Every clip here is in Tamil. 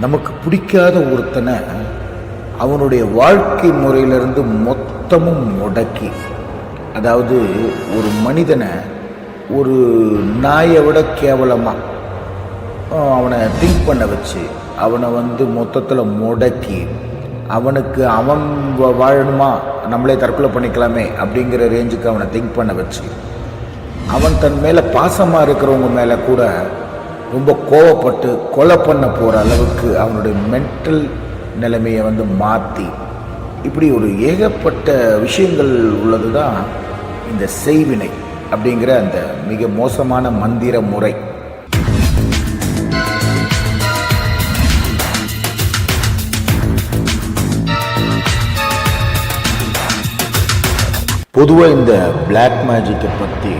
நமக்கு பிடிக்காத ஒருத்தனை அவனுடைய வாழ்க்கை முறையிலிருந்து மொத்தமும் முடக்கி அதாவது ஒரு மனிதனை ஒரு நாயை விட கேவலமாக அவனை திங்க் பண்ண வச்சு அவனை வந்து மொத்தத்தில் முடக்கி அவனுக்கு அவன் வாழணுமா நம்மளே தற்கொலை பண்ணிக்கலாமே அப்படிங்கிற ரேஞ்சுக்கு அவனை திங்க் பண்ண வச்சு அவன் தன் மேலே பாசமாக இருக்கிறவங்க மேலே கூட ரொம்ப கோவப்பட்டு கொலை பண்ண போகிற அளவுக்கு அவனுடைய மென்டல் நிலைமையை வந்து மாற்றி இப்படி ஒரு ஏகப்பட்ட விஷயங்கள் உள்ளது தான் இந்த செய்வினை அப்படிங்கிற அந்த மிக மோசமான மந்திர முறை. பொதுவாக இந்த பிளாக் மேஜிக்கை பற்றி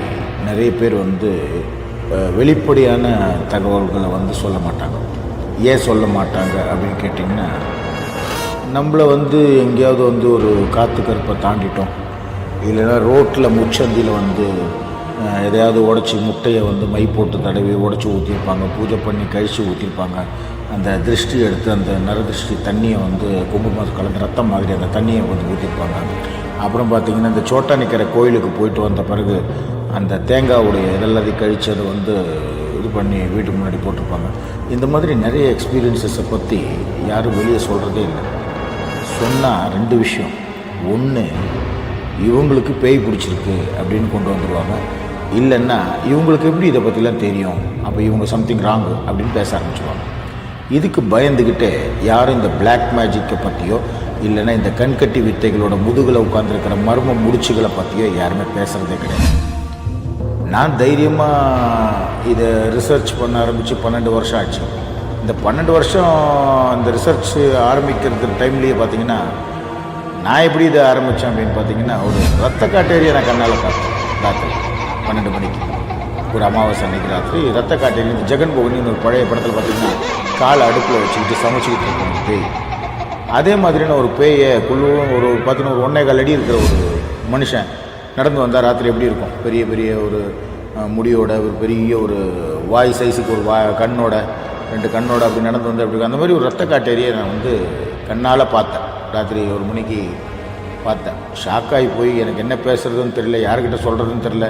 நிறைய பேர் வந்து வெளிப்படையான தகவல்களை வந்து சொல்ல மாட்டாங்க. ஏன் சொல்ல மாட்டாங்க அப்படின்னு கேட்டிங்கன்னா நம்மளை வந்து எங்கேயாவது வந்து ஒரு காற்று கருப்பை தாண்டிட்டோம். இல்லைன்னா ரோட்டில் முச்சந்தியில் வந்து எதையாவது உடச்சி முட்டையை வந்து மை போட்டு தடவி உடச்சி ஊற்றிருப்பாங்க பூஜை பண்ணி கழித்து ஊற்றிருப்பாங்க அந்த திருஷ்டி எடுத்து அந்த நரதிருஷ்டி தண்ணியை வந்து குங்குமம் கலந்து ரத்தம் மாதிரி அந்த தண்ணியை வந்து ஊற்றிருப்பாங்க அப்புறம் பார்த்திங்கன்னா இந்த சோட்டானிக்கரை கோயிலுக்கு போயிட்டு வந்த பிறகு அந்த தேங்காவுடைய இதெல்லாத்தையும் கழித்து அதை வந்து இது பண்ணி வீட்டுக்கு முன்னாடி போட்டிருப்பாங்க. இந்த மாதிரி நிறைய எக்ஸ்பீரியன்ஸஸை பற்றி யாரும் வெளியே சொல்கிறதே இல்லை. சொன்னால் ரெண்டு விஷயம். ஒன்று இவங்களுக்கு பேய் பிடிச்சிருக்கு அப்படின்னு கொண்டு வந்துடுவாங்க இல்லைன்னா இவங்களுக்கு எப்படி இதை பற்றிலாம் தெரியும்? அப்போ இவங்க சம்திங் ராங்கு அப்படின்னு பேச ஆரம்பிச்சுவாங்க இதுக்கு பயந்துக்கிட்டே யாரும் இந்த பிளாக் மேஜிக்கை பற்றியோ இல்லைன்னா இந்த கண்கட்டி வித்தைகளோட முதுகில் உட்காந்துருக்கிற மர்ம முடிச்சுகளை பற்றியோ யாருமே பேசுகிறதே கிடையாது. நான் தைரியமாக இதை ரிசர்ச் பண்ண ஆரம்பித்து பன்னெண்டு வருஷம் ஆச்சு. இந்த பன்னெண்டு வருஷம் இந்த ரிசர்ச் ஆரம்பிக்கிறது டைம்லேயே பார்த்தீங்கன்னா நான் எப்படி இதை ஆரம்பித்தேன் அப்படின்னு பார்த்தீங்கன்னா ஒரு ரத்த காட்டேரியை நான் கண்ணால் பார்த்தேன் ராத்திரி பன்னெண்டு மணிக்கு. ஒரு அமாவாசை அன்னைக்கு ராத்திரி ரத்த காட்டேரி இந்த ஜெகன் போகனின்னு ஒரு பழைய படத்தில் பார்த்தீங்கன்னா காலை அடுப்பில் வச்சுக்கிட்டு சமைச்சிக்கிட்டு இருக்கணும் பேய். அதே மாதிரியான ஒரு பேயை குழுவும் ஒரு பார்த்தீங்கன்னா ஒரு ஒன்றே கால் அடி இருக்கிற ஒரு மனுஷன் நடந்து வந்தால் ராத்திரி எப்படி இருக்கும்? பெரிய பெரிய ஒரு முடியோட ஒரு பெரிய ஒரு வாய் சைஸுக்கு ஒரு வா கண்ணோட ரெண்டு கண்ணோட அப்படி நடந்து வந்து அப்படி அந்த மாதிரி ஒரு ரத்த காட்டேரியை நான் வந்து கண்ணால் பார்த்தேன். ராத்திரி ஒரு மணிக்கு பார்த்தேன். ஷாக்காகி போய் எனக்கு என்ன பேசுறதுன்னு தெரியல யார்கிட்ட சொல்கிறதுன்னு தெரில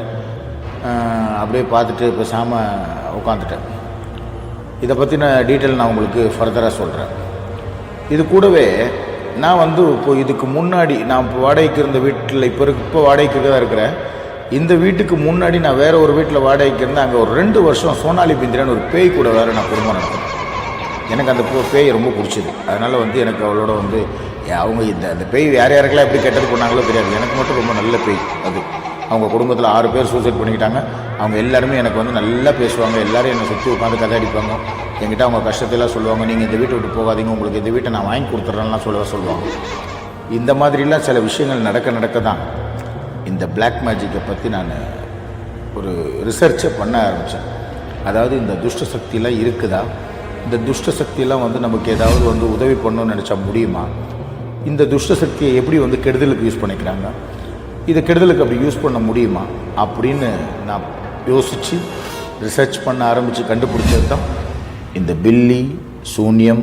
அப்படியே பார்த்துட்டு பேசாமல் உட்காந்துட்டேன் இதை பற்றின டீட்டெயில் நான் உங்களுக்கு ஃபர்தராக சொல்கிறேன் இது கூடவே நான் வந்து இப்போ இதுக்கு முன்னாடி நான் இப்போ வாடகைக்கு இருந்த வீட்டில் இப்போ இப்போ வாடகைக்கு தான் இருக்கிறேன். இந்த வீட்டுக்கு முன்னாடி நான் வேறு ஒரு வீட்டில் வாடகைக்கு இருந்தேன். அங்கே ஒரு ரெண்டு வருஷம் சோனாலி பிந்திரான்னு ஒரு பேய் கூட வேறு நான் குடும்பம் நடத்தினேன். எனக்கு அந்த பேய் ரொம்ப பிடிச்சது. அதனால் வந்து எனக்கு அவளோட வந்து அவங்க இந்த அந்த பேய் யார் யாருக்கெல்லாம் எப்படி கெட்டது பண்ணாங்களோ தெரியாது. எனக்கு மட்டும் ரொம்ப நல்ல பேய் அது. அவங்க குடும்பத்தில் ஆறு பேர் சூசைட் பண்ணிக்கிட்டாங்க. அவங்க எல்லாருமே எனக்கு வந்து நல்லா பேசுவாங்க. எல்லோரும் என்னை சுற்றி உட்காந்து கதை அடிப்பாங்க. என்கிட்ட அவங்க கஷ்டத்தையெல்லாம் சொல்லுவாங்க நீங்கள் இந்த வீட்டை விட்டு போகாதீங்க உங்களுக்கு இந்த வீட்டை நான் வாங்கி கொடுத்துட்றேன்லாம் சொல்ல சொல்லுவாங்க. இந்த மாதிரிலாம் சில விஷயங்கள் நடக்க நடக்க தான் இந்த பிளாக் மேஜிக்கை பற்றி நான் ஒரு ரிசர்ச்சை பண்ண ஆரம்பித்தேன் அதாவது இந்த துஷ்ட சக்தியெலாம் இருக்குதா? இந்த துஷ்ட சக்தியெல்லாம் வந்து நமக்கு ஏதாவது வந்து உதவி பண்ணணும்னு நினச்சா முடியுமா? இந்த துஷ்ட சக்தியை எப்படி வந்து கெடுதலுக்கு யூஸ் பண்ணிக்கிறாங்க? இதை கெடுதலுக்கு அப்படி யூஸ் பண்ண முடியுமா? அப்படின்னு நான் யோசித்து ரிசர்ச் பண்ண ஆரம்பித்து கண்டுபிடிச்சது தான் இந்த பில்லி சூன்யம்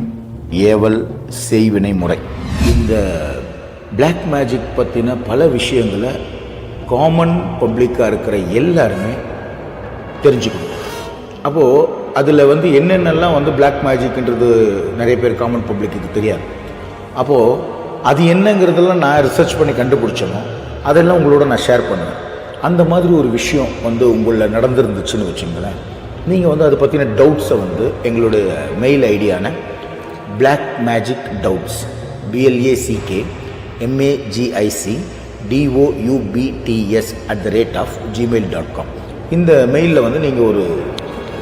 ஏவல் செய்வினை முறை. இந்த பிளாக் மேஜிக் பற்றின பல விஷயங்களை காமன் பப்ளிக்காக இருக்கிற எல்லாருமே தெரிஞ்சுக்கணும். அப்போது அதில் வந்து என்னென்னலாம் வந்து பிளாக் மேஜிக்ன்றது நிறைய பேர் காமன் பப்ளிக்கு தெரியாது. அப்போது அது என்னங்கிறதெல்லாம் நான் ரிசர்ச் பண்ணி கண்டுபிடிச்சனோ அதெல்லாம் உங்களோட நான் ஷேர் பண்ணுவேன் அந்த மாதிரி ஒரு விஷயம் வந்து உங்களில் நடந்துருந்துச்சுன்னு வச்சுங்களேன். நீங்கள் வந்து அதை பற்றின டவுட்ஸை வந்து எங்களுடைய mail ஐடியான black magic doubts B L A C K M A G I C D O U B T S at the rate of Gmail dot com இந்த மெயிலில் வந்து நீங்கள் ஒரு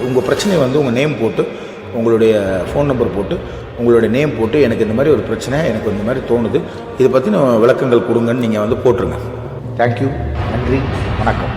உங்கள் பிரச்சனையை வந்து உங்கள் நேம் போட்டு உங்களுடைய ஃபோன் நம்பர் போட்டு உங்களுடைய நேம் போட்டு எனக்கு இந்த மாதிரி ஒரு பிரச்சனை எனக்கு இந்த மாதிரி தோணுது இதை பற்றின விளக்கங்கள் கொடுங்கன்னு நீங்கள் வந்து போட்டுருங்க. தேங்க்யூ நன்றி. வணக்கம்.